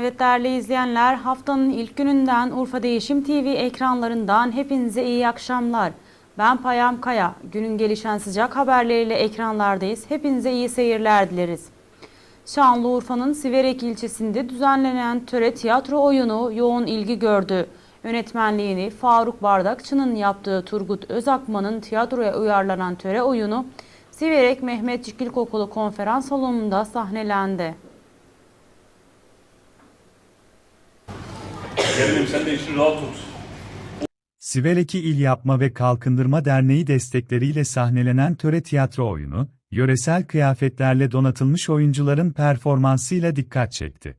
Evet değerli izleyenler haftanın ilk gününden Urfa Değişim TV ekranlarından hepinize iyi akşamlar. Ben Payam Kaya. Günün gelişen sıcak haberleriyle ekranlardayız. Hepinize iyi seyirler dileriz. Şanlıurfa'nın Siverek ilçesinde düzenlenen töre tiyatro oyunu yoğun ilgi gördü. Yönetmenliğini Faruk Bardakçı'nın yaptığı Turgut Özakman'ın tiyatroya uyarlanan töre oyunu Siverek Mehmet İlkokulu konferans salonunda sahnelendi. Gelinim sen de işini rahat tut. Sivereki İl Yapma ve Kalkındırma Derneği destekleriyle sahnelenen töre tiyatro oyunu, yöresel kıyafetlerle donatılmış oyuncuların performansıyla dikkat çekti.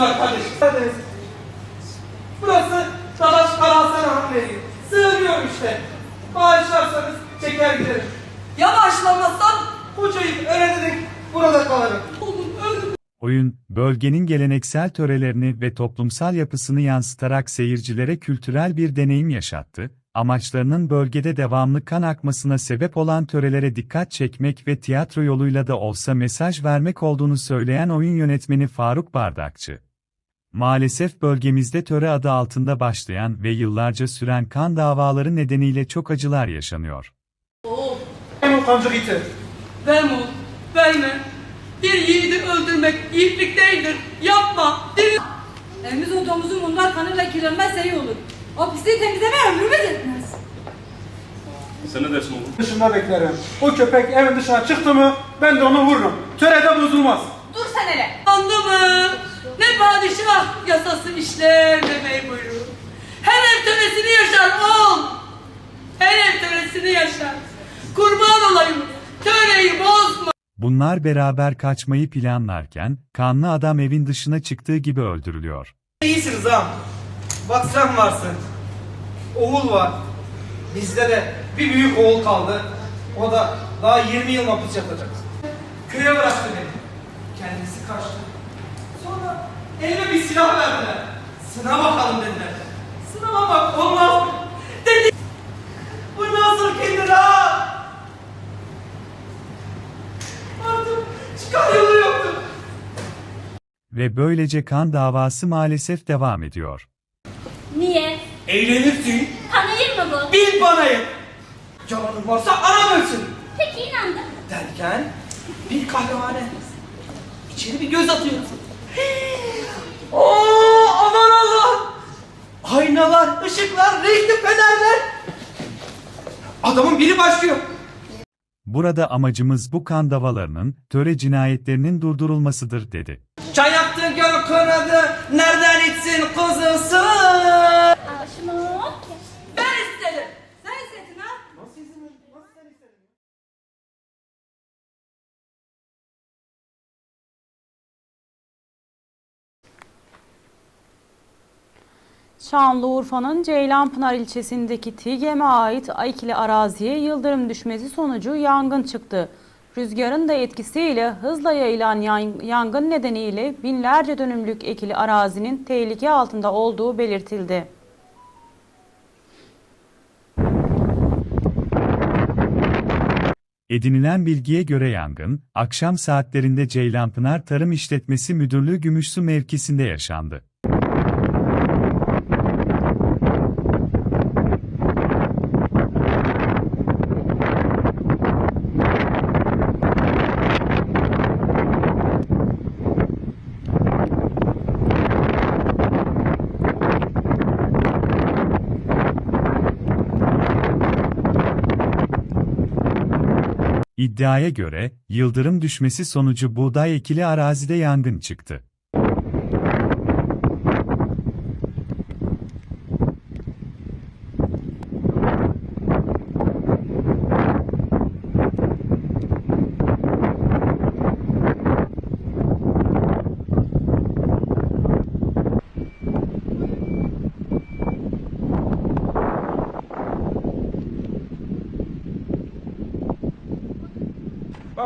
Ver kardeşim. Burası Dadaş Karahasan Hanım'leydi. Sığınıyorum işte. Bağışlarsanız çeker giderim. Yavaşlamazsan Bu çocuk öğrenerek burada öldüm. Oyun, bölgenin geleneksel törelerini ve toplumsal yapısını yansıtarak seyircilere kültürel bir deneyim yaşattı. Amaçlarının bölgede devamlı kan akmasına sebep olan törelere dikkat çekmek ve tiyatro yoluyla da olsa mesaj vermek olduğunu söyleyen oyun yönetmeni Faruk Bardakçı. Maalesef bölgemizde töre adı altında başlayan ve yıllarca süren kan davaları nedeniyle çok acılar yaşanıyor. Oğul, Hem kancık iti. verme. Bir yiğidi öldürmek yiğitlik değildir. Yapma. Değil. Evimiz odamızın bunlar kanıyla kirlenmezse iyi olur. O pisliği temizlemeye ömrümüz yetmez. Sen ne dersin oğlum? Dışında beklerim. O köpek evin dışına çıktı mı ben de onu vururum. Törede bozulmaz. Dur sen hele. Andı mı? Ne padişah yasası işler ne memuru. Her ev töresini yaşar oğul. Her ev töresini yaşar. Kurban olayım. Töreyi bozma. Bunlar beraber kaçmayı planlarken, kanlı adam evin dışına çıktığı gibi öldürülüyor. İyisiniz ha. Bak sen varsın. Oğul var. Bizde de bir büyük oğul kaldı. O da daha 20 yıl hapis yatacak. Köye bıraktı beni. Kendisi kaçtı. Sonra elime bir silah verdiler. Sınav bakalım dediler. Sınava bak olmaz? Dedi. Bu nasıl kendine ha? Artık çıkar yolu yoktu. Ve böylece kan davası maalesef devam ediyor. Niye? Eğlenirsin. Panayır mı bu? Bil banayı. Canın varsa anam ölsün. Peki inandım. Derken bir kahvehane. İçeri bir göz atıyoruz. Oo aman Allah! Aynalar, ışıklar, renkli fenerler. Adamın biri başlıyor. Burada amacımız bu kan davalarının, töre cinayetlerinin durdurulmasıdır dedi. Çay yaktı göl kınadı, nereden içsin kuzusu? Aa, şunu. Ben isterim. Sen istedin ha? Şanlıurfa'nın Ceylanpınar ilçesindeki TİGEM'e ait Aikili araziye yıldırım düşmesi sonucu yangın çıktı. Rüzgarın da etkisiyle hızla yayılan yan- yangın nedeniyle binlerce dönümlük ekili arazinin tehlike altında olduğu belirtildi. Edinilen bilgiye göre yangın, akşam saatlerinde Ceylanpınar Tarım İşletmesi Müdürlüğü Gümüşsu mevkisinde yaşandı. İddiaya göre, yıldırım düşmesi sonucu buğday ekili arazide yangın çıktı.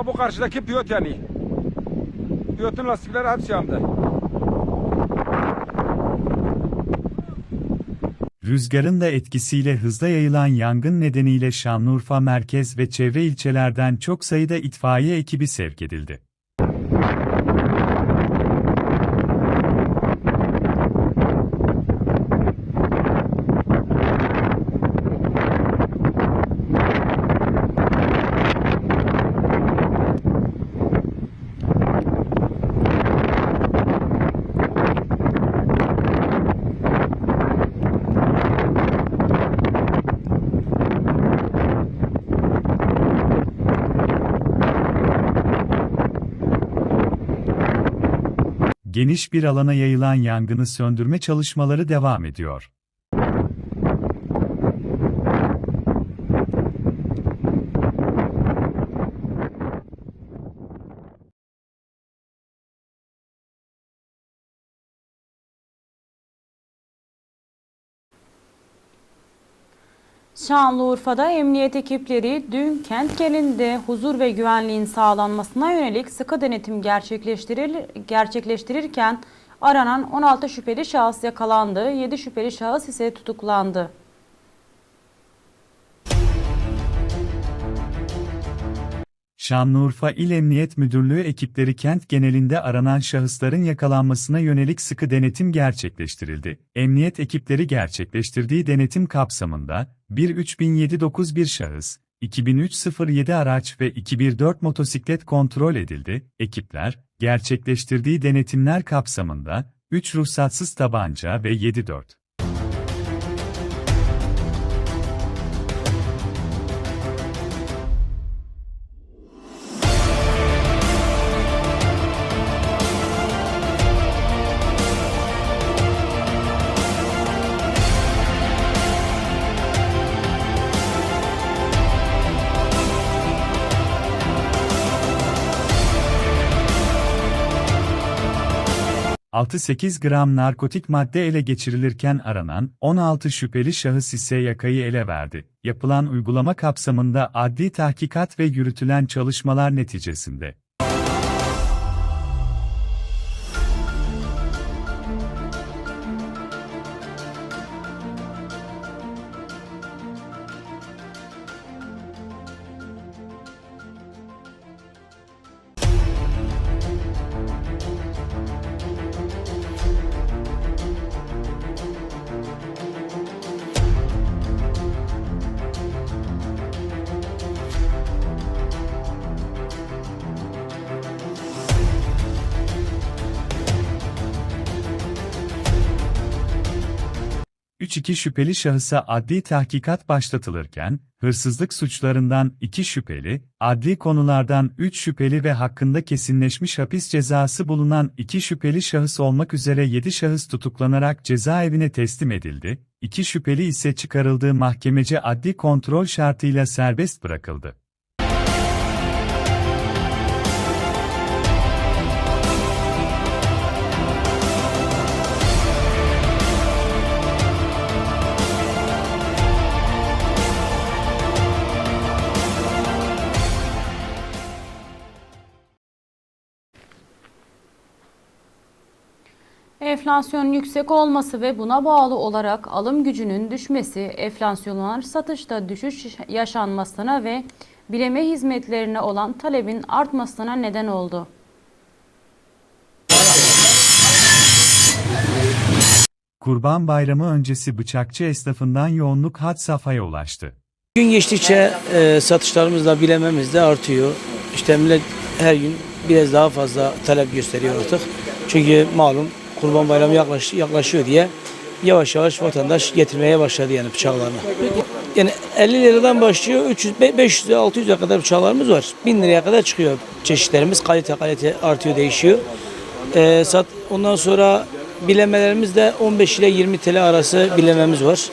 Bu karşıdaki piyot yani. Bütün lastikler hepsi yandı. Rüzgarın da etkisiyle hızla yayılan yangın nedeniyle Şanlıurfa merkez ve çevre ilçelerden çok sayıda itfaiye ekibi sevk edildi. Geniş bir alana yayılan yangını söndürme çalışmaları devam ediyor. Şanlıurfa'da emniyet ekipleri dün kent genelinde huzur ve güvenliğin sağlanmasına yönelik sıkı denetim gerçekleştirir, gerçekleştirirken aranan 16 şüpheli şahıs yakalandı, 7 şüpheli şahıs ise tutuklandı. Şanlıurfa İl Emniyet Müdürlüğü ekipleri kent genelinde aranan şahısların yakalanmasına yönelik sıkı denetim gerçekleştirildi. Emniyet ekipleri gerçekleştirdiği denetim kapsamında 13791 şahıs, 2307 araç ve 214 motosiklet kontrol edildi. Ekipler, gerçekleştirdiği denetimler kapsamında 3 ruhsatsız tabanca ve 74 6-8 gram narkotik madde ele geçirilirken aranan 16 şüpheli şahıs ise yakayı ele verdi. Yapılan uygulama kapsamında adli tahkikat ve yürütülen çalışmalar neticesinde Üç iki şüpheli şahısa adli tahkikat başlatılırken, hırsızlık suçlarından 2 şüpheli, adli konulardan 3 şüpheli ve hakkında kesinleşmiş hapis cezası bulunan 2 şüpheli şahıs olmak üzere 7 şahıs tutuklanarak cezaevine teslim edildi, 2 şüpheli ise çıkarıldığı mahkemece adli kontrol şartıyla serbest bırakıldı. Enflasyonun yüksek olması ve buna bağlı olarak alım gücünün düşmesi, enflasyonlar satışta düşüş yaşanmasına ve bileme hizmetlerine olan talebin artmasına neden oldu. Kurban Bayramı öncesi bıçakçı esnafından yoğunluk had safhaya ulaştı. Gün geçtikçe e, satışlarımız da bilememiz de artıyor. İşte millet her gün biraz daha fazla talep gösteriyor artık. Çünkü malum Kurban Bayramı yaklaş, yaklaşıyor diye yavaş yavaş vatandaş getirmeye başladı yani bıçaklarını. Yani 50 liradan başlıyor 300 500 600'e kadar bıçaklarımız var. 1000 liraya kadar çıkıyor çeşitlerimiz. Kalite kalite artıyor değişiyor. E, sat ondan sonra bilemelerimiz de 15 ile 20 TL arası bilememiz var.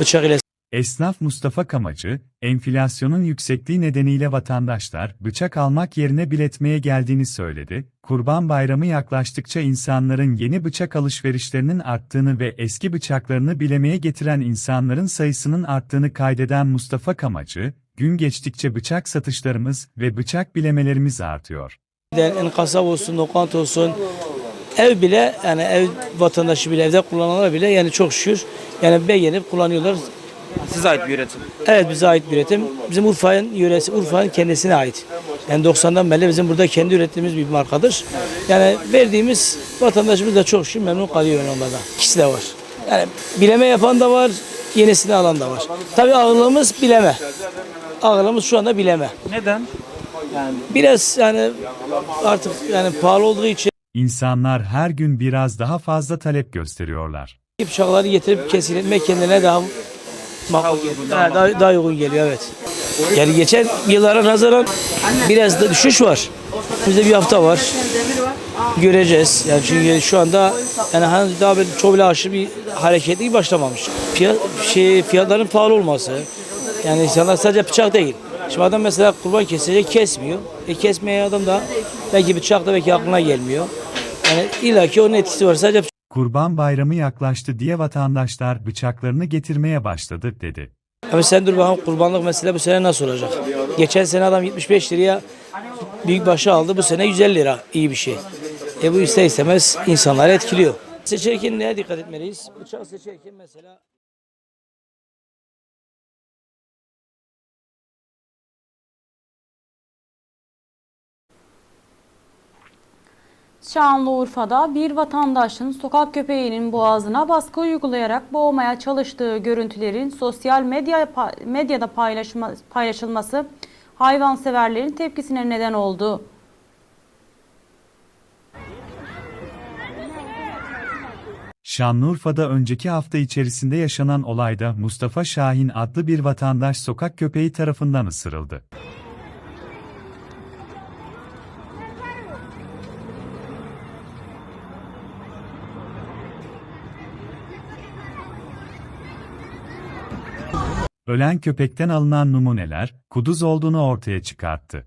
Bıçak ile Esnaf Mustafa Kamacı, enflasyonun yüksekliği nedeniyle vatandaşlar bıçak almak yerine biletmeye geldiğini söyledi. Kurban Bayramı yaklaştıkça insanların yeni bıçak alışverişlerinin arttığını ve eski bıçaklarını bilemeye getiren insanların sayısının arttığını kaydeden Mustafa Kamacı, gün geçtikçe bıçak satışlarımız ve bıçak bilemelerimiz artıyor. Kasap olsun, lokant olsun, ev bile yani ev vatandaşı bile evde kullananlar bile yani çok şükür yani beğenip kullanıyorlar. Size ait bir üretim. Evet bize ait bir üretim. Bizim Urfa'nın yöresi, Urfa'nın kendisine ait. Yani 90'dan beri bizim burada kendi ürettiğimiz bir markadır. Yani verdiğimiz vatandaşımız da çok şükür memnun kalıyor yani onlardan. İkisi de var. Yani bileme yapan da var, yenisini alan da var. Tabii ağırlığımız bileme. Ağırlığımız şu anda bileme. Neden? Biraz yani artık yani pahalı olduğu için İnsanlar her gün biraz daha fazla talep gösteriyorlar. bıçakları getirip kesilmek kendilerine daha makul geliyor. Ha, daha, daha uygun geliyor evet. Yani geçen yıllara nazaran biraz da düşüş var. Bizde bir hafta var. Göreceğiz. Yani çünkü şu anda yani hani daha bir çok bile aşırı bir hareketli başlamamış. Fiyat, şey, fiyatların pahalı olması. Yani insanlar sadece bıçak değil. Şimdi adam mesela kurban kesecek kesmiyor. E kesmeyen adam da belki bıçak da belki aklına gelmiyor. Yani illaki onun etkisi var. Sadece Kurban Bayramı yaklaştı diye vatandaşlar bıçaklarını getirmeye başladı dedi. Ama sen dur bakalım kurbanlık mesele bu sene nasıl olacak? Geçen sene adam 75 liraya büyük başı aldı. Bu sene 150 lira. iyi bir şey. E bu ister istemez insanları etkiliyor. Seçerken neye dikkat etmeliyiz? Bıçak seçerken mesela Şanlıurfa'da bir vatandaşın sokak köpeğinin boğazına baskı uygulayarak boğmaya çalıştığı görüntülerin sosyal medya medyada paylaşma, paylaşılması hayvanseverlerin tepkisine neden oldu. Şanlıurfa'da önceki hafta içerisinde yaşanan olayda Mustafa Şahin adlı bir vatandaş sokak köpeği tarafından ısırıldı. Ölen köpekten alınan numuneler, kuduz olduğunu ortaya çıkarttı.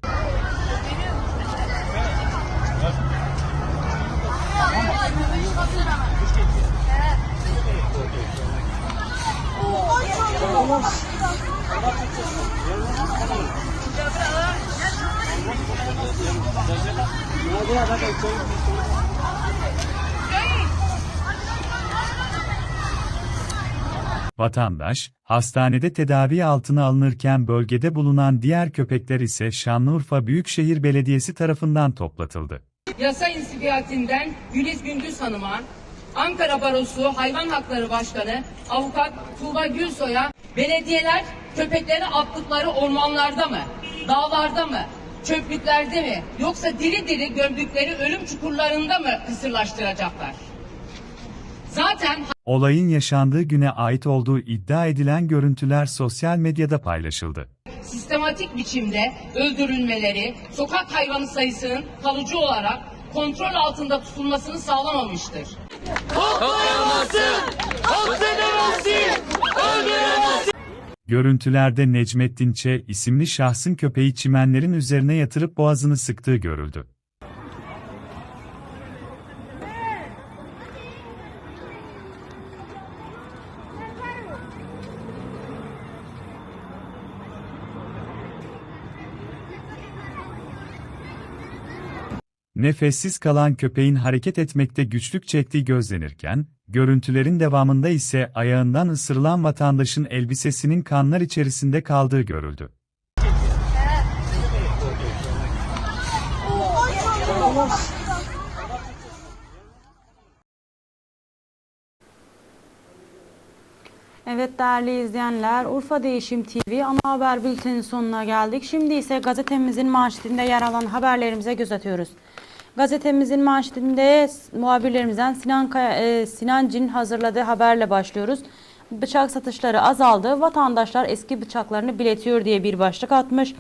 Vatandaş, hastanede tedavi altına alınırken bölgede bulunan diğer köpekler ise Şanlıurfa Büyükşehir Belediyesi tarafından toplatıldı. Yasa insibiyatinden Güliz Gündüz Hanım'a, Ankara Barosu Hayvan Hakları Başkanı Avukat Tuğba Gülsoy'a belediyeler köpekleri attıkları ormanlarda mı, dağlarda mı, çöplüklerde mi yoksa diri diri gömdükleri ölüm çukurlarında mı kısırlaştıracaklar? Zaten Olayın yaşandığı güne ait olduğu iddia edilen görüntüler sosyal medyada paylaşıldı. sistematik biçimde öldürülmeleri, sokak hayvanı sayısının kalıcı olarak kontrol altında tutulmasını sağlamamıştır. Görüntülerde Necmettin Ç. isimli şahsın köpeği çimenlerin üzerine yatırıp boğazını sıktığı görüldü. Nefessiz kalan köpeğin hareket etmekte güçlük çektiği gözlenirken, görüntülerin devamında ise ayağından ısırılan vatandaşın elbisesinin kanlar içerisinde kaldığı görüldü. Evet değerli izleyenler, Urfa Değişim TV ana haber bültenin sonuna geldik. Şimdi ise gazetemizin manşetinde yer alan haberlerimize göz atıyoruz. Gazetemizin manşetinde muhabirlerimizden Sinan, Kaya, e, Sinan Cin hazırladığı haberle başlıyoruz. Bıçak satışları azaldı, vatandaşlar eski bıçaklarını biletiyor diye bir başlık atmış.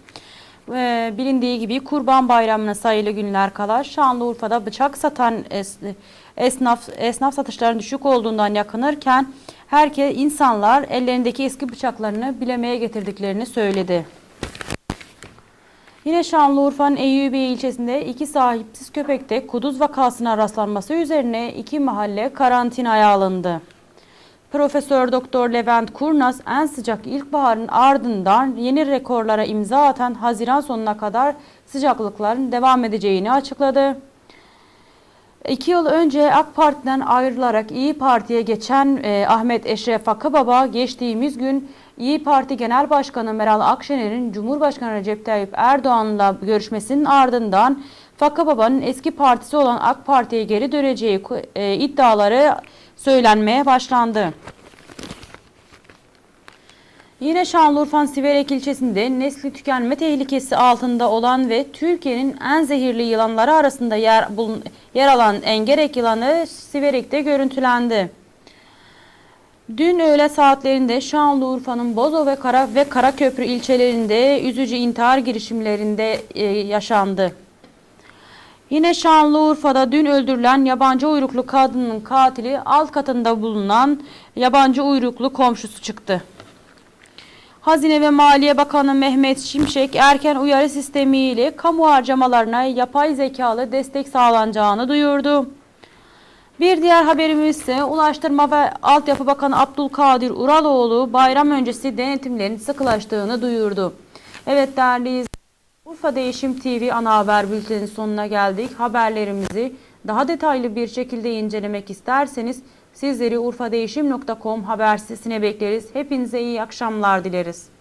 E, bilindiği gibi Kurban Bayramı'na sayılı günler kala Şanlıurfa'da bıçak satan es- esnaf esnaf satışlarının düşük olduğundan yakınırken herkes insanlar ellerindeki eski bıçaklarını bilemeye getirdiklerini söyledi. Yine Şanlıurfa'nın Eyyubiye ilçesinde iki sahipsiz köpekte kuduz vakasına rastlanması üzerine iki mahalle karantinaya alındı. Profesör Doktor Levent Kurnaz en sıcak ilkbaharın ardından yeni rekorlara imza atan Haziran sonuna kadar sıcaklıkların devam edeceğini açıkladı. İki yıl önce AK Parti'den ayrılarak İyi Parti'ye geçen e, Ahmet Eşref Akababa geçtiğimiz gün İyi Parti Genel Başkanı Meral Akşener'in Cumhurbaşkanı Recep Tayyip Erdoğan'la görüşmesinin ardından Fakababa'nın eski partisi olan AK Parti'ye geri döneceği e, iddiaları söylenmeye başlandı. Yine Şanlıurfa'nın Siverek ilçesinde nesli tükenme tehlikesi altında olan ve Türkiye'nin en zehirli yılanları arasında yer, yer alan engerek yılanı Siverek'te görüntülendi. Dün öğle saatlerinde Şanlıurfa'nın Bozo ve Kara ve Karaköprü ilçelerinde üzücü intihar girişimlerinde e, yaşandı. Yine Şanlıurfa'da dün öldürülen yabancı uyruklu kadının katili alt katında bulunan yabancı uyruklu komşusu çıktı. Hazine ve Maliye Bakanı Mehmet Şimşek erken uyarı sistemiyle kamu harcamalarına yapay zekalı destek sağlanacağını duyurdu. Bir diğer haberimiz ise Ulaştırma ve Altyapı Bakanı Abdülkadir Uraloğlu bayram öncesi denetimlerin sıkılaştığını duyurdu. Evet değerli Urfa Değişim TV ana haber bültenin sonuna geldik. Haberlerimizi daha detaylı bir şekilde incelemek isterseniz sizleri urfadeğişim.com haber sitesine bekleriz. Hepinize iyi akşamlar dileriz.